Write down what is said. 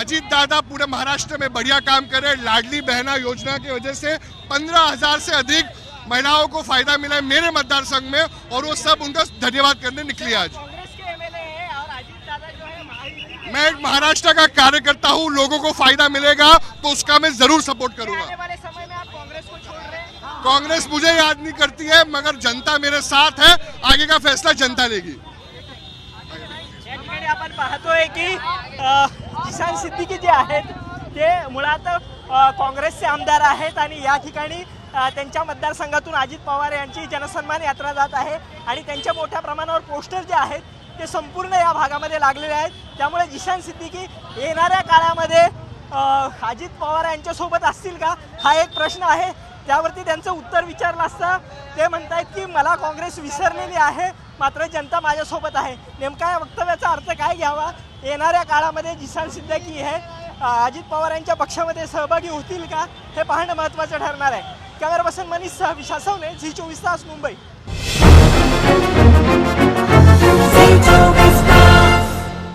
अजीत दादा पूरे महाराष्ट्र में बढ़िया काम करे लाडली बहना योजना की वजह से पंद्रह हज़ार से अधिक महिलाओं को फ़ायदा मिला है मेरे मतदार संघ में और वो सब उनका धन्यवाद करने निकली आज। हैं है मैं एक महाराष्ट्र का कार्यकर्ता हूँ लोगों को फ़ायदा मिलेगा तो उसका मैं ज़रूर सपोर्ट करूँगा। कांग्रेस रहे हैं? कांग्रेस मुझे याद नहीं करती है मगर जनता मेरे साथ है आगे का फैसला जनता लेगी। आपण पाहतोय की किसान सिद्दीकी जे आहेत ते मुळात काँग्रेसचे आमदार आहेत आणि या ठिकाणी त्यांच्या मतदारसंघातून अजित पवार यांची जनसन्मान यात्रा जात आहे आणि त्यांच्या मोठ्या प्रमाणावर पोस्टर जे आहेत ते संपूर्ण या भागामध्ये लागलेले आहेत. त्यामुळे जिशान सिद्दीकी येणाऱ्या काळामध्ये अजित पवार यांच्यासोबत असतील का? हा एक प्रश्न आहे. त्यावरती त्यांचं उत्तर विचारलं असता. ते म्हणतायत की मला काँग्रेस विसरलेली आहे मात्र जनता माझ्यासोबत आहे. नेमका या वक्तव्याचा अर्थ काय घ्यावा? येणाऱ्या काळामध्ये जिसान सिद्दकी हे अजित पवार यांच्या पक्षामध्ये सहभागी होतील का? हे पाहणं महत्त्वाचं ठरणार आहे. कॅमेरा पर्सन मनीष सह विशाल झी चोवीस तास मुंबई.